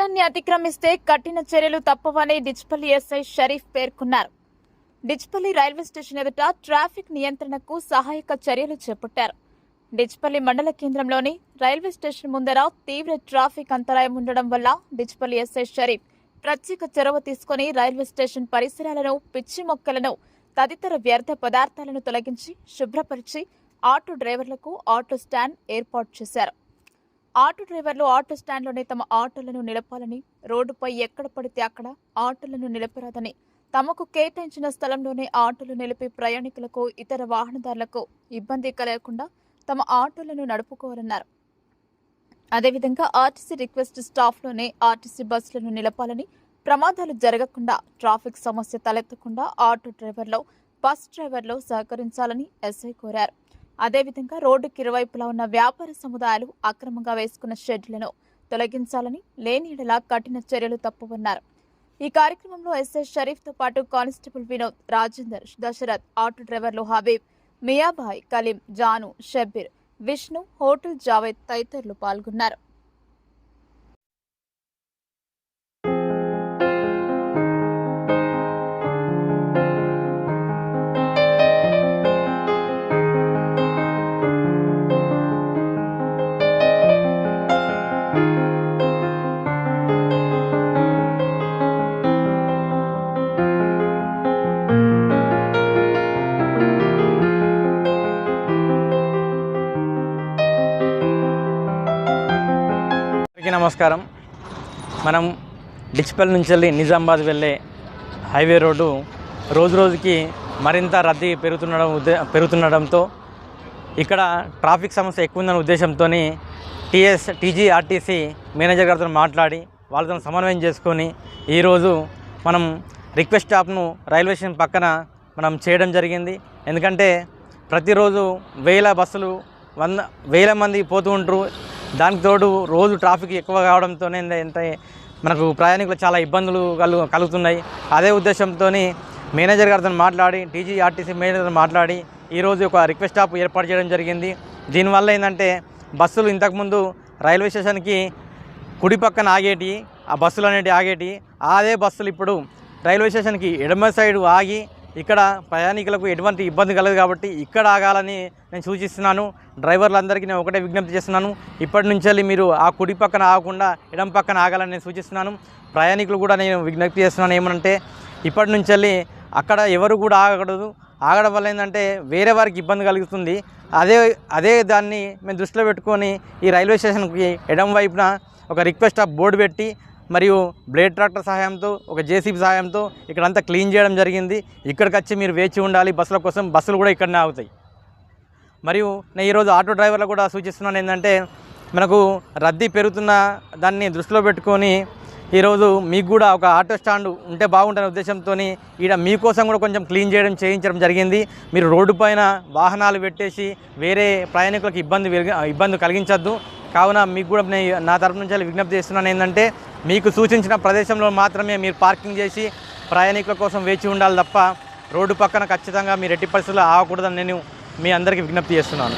అతిక్రమిస్తే కఠిన చర్యలు తప్పవని డిచ్పల్లి ఎస్ఐ షరీఫ్ పేర్కొన్నారు. డిచ్పల్లి రైల్వే స్టేషన్ ఎదుట ట్రాఫిక్ నియంత్రణకు సహాయక చర్యలు చేపట్టారు. డిచ్పల్లి మండల కేంద్రంలోని రైల్వే స్టేషన్ ముందర తీవ్ర ట్రాఫిక్ అంతరాయం ఉండడం వల్ల డిచ్పల్లి ఎస్ఐ షరీఫ్ ప్రత్యేక చొరవ తీసుకుని రైల్వే స్టేషన్ పరిసరాలను పిచ్చి మొక్కలను తదితర వ్యర్థ పదార్థాలను తొలగించి శుభ్రపరిచి ఆటో డ్రైవర్లకు ఆటో స్టాండ్ ఏర్పాటు చేశారు. ఆటో డ్రైవర్లు ఆటో స్టాండ్లోనే తమ ఆటోలను నిలపాలని రోడ్డుపై ఎక్కడ పడితే అక్కడ ఆటోలను నిలపరాదని తమకు కేటాయించిన స్థలంలోనే ఆటోలు నిలిపి ప్రయాణికులకు ఇతర వాహనదారులకు ఇబ్బంది కలగకుండా తమ ఆటోలను నడుపుకోవాలన్నారు. అదేవిధంగా ఆర్టీసీ రిక్వెస్ట్ స్టాఫ్లోనే ఆర్టీసీ బస్సులను నిలపాలని ప్రమాదాలు జరగకుండా ట్రాఫిక్ సమస్య తలెత్తకుండా ఆటో డ్రైవర్లు బస్ డ్రైవర్లు సహకరించాలని ఎస్ఐ కోరారు. అదేవిధంగా రోడ్డుకి ఇరువైపులా ఉన్న వ్యాపార సముదాయాలు అక్రమంగా వేసుకున్న షెడ్లను తొలగించాలని లేని కఠిన చర్యలు తప్పవన్నారు. ఈ కార్యక్రమంలో ఎస్ఐ షరీఫ్తో పాటు కానిస్టేబుల్ వినోద్ రాజేందర్ దశరథ్ ఆటో డ్రైవర్లు హబీబ్ మియాబాయ్ కలీం జాను షబ్బీర్ విష్ణు హోటల్ జావేద్ తదితరులు పాల్గొన్నారు. అందరికీ నమస్కారం. మనం డిచ్పల్ నుంచి వెళ్ళి నిజామాబాద్ వెళ్ళే హైవే రోడ్డు రోజు రోజుకి మరింత రద్దీ పెరుగుతుండడం ఉద్దే పెరుగుతుండడంతో ఇక్కడ ట్రాఫిక్ సమస్య ఎక్కువ ఉందన్న ఉద్దేశంతో టీఎస్ టీజీఆర్టీసీ మేనేజర్ గారితో మాట్లాడి వాళ్ళతో సమన్వయం చేసుకొని ఈరోజు మనం రిక్వెస్ట్ స్టాప్ను రైల్వే స్టేషన్ పక్కన మనం చేయడం జరిగింది. ఎందుకంటే ప్రతిరోజు వేల బస్సులు వంద వేల మంది పోతూ ఉంటారు. దానికి తోడు రోజు ట్రాఫిక్ ఎక్కువ కావడంతోనే ఎంత మనకు ప్రయాణికులు చాలా ఇబ్బందులు కలు కలుగుతున్నాయి. అదే ఉద్దేశంతో మేనేజర్ గారితో మాట్లాడి టీజీఆర్టీసీ మేనేజర్తో మాట్లాడి ఈరోజు ఒక రిక్వెస్ట్ స్టాప్ ఏర్పాటు చేయడం జరిగింది. దీనివల్ల ఏంటంటే బస్సులు ఇంతకుముందు రైల్వే స్టేషన్కి కుడి పక్కన ఆగేటి ఆ బస్సులు అనేటివి ఆగేటి అదే బస్సులు ఇప్పుడు రైల్వే స్టేషన్కి ఎడమ సైడు ఆగి ఇక్కడ ప్రయాణికులకు ఎటువంటి ఇబ్బంది కలదు కాబట్టి ఇక్కడ ఆగాలని నేను సూచిస్తున్నాను. డ్రైవర్లందరికీ నేను ఒకటే విజ్ఞప్తి చేస్తున్నాను. ఇప్పటి నుంచి మీరు ఆ కుడి పక్కన ఆగకుండా ఎడం పక్కన ఆగాలని నేను సూచిస్తున్నాను. ప్రయాణికులు కూడా నేను విజ్ఞప్తి చేస్తున్నాను ఏమనంటే ఇప్పటి నుంచి అక్కడ ఎవరు కూడా ఆగకూడదు. ఆగడం వల్ల ఏంటంటే వేరే వారికి ఇబ్బంది కలుగుతుంది. అదే అదే దాన్ని మేము దృష్టిలో పెట్టుకొని ఈ రైల్వే స్టేషన్కి ఎడం వైపున ఒక రిక్వెస్ట్ ఆఫ్ బోర్డు పెట్టి మరియు బ్లేడ్ ట్రాక్టర్ సహాయంతో ఒక జేసీబీ సహాయంతో ఇక్కడంతా క్లీన్ చేయడం జరిగింది. ఇక్కడికి వచ్చి మీరు వేచి ఉండాలి. బస్సుల కోసం బస్సులు కూడా ఇక్కడనే ఆగుతాయి. మరియు నేను ఈరోజు ఆటో డ్రైవర్లకు కూడా సూచిస్తున్నాను ఏంటంటే మనకు రద్దీ పెరుగుతున్న దాన్ని దృష్టిలో పెట్టుకొని ఈరోజు మీకు కూడా ఒక ఆటో స్టాండ్ ఉంటే బాగుంటుందనే ఉద్దేశంతో ఈడ మీకోసం కూడా కొంచెం క్లీన్ చేయడం చేయించడం జరిగింది. మీరు రోడ్డు పైన వాహనాలు పెట్టేసి వేరే ప్రయాణికులకు ఇబ్బంది ఇబ్బంది కలిగించద్దు. కావున మీకు కూడా నేను నా తరపు నుంచి విజ్ఞప్తి చేస్తున్నాను ఏంటంటే మీకు సూచించిన ప్రదేశంలో మాత్రమే మీరు పార్కింగ్ చేసి ప్రయాణికుల కోసం వేచి ఉండాలి తప్ప రోడ్డు పక్కన ఖచ్చితంగా మీరు ఎట్టి పరిస్థితుల్లో ఆగకూడదని నేను మీ అందరికీ విజ్ఞప్తి చేస్తున్నాను.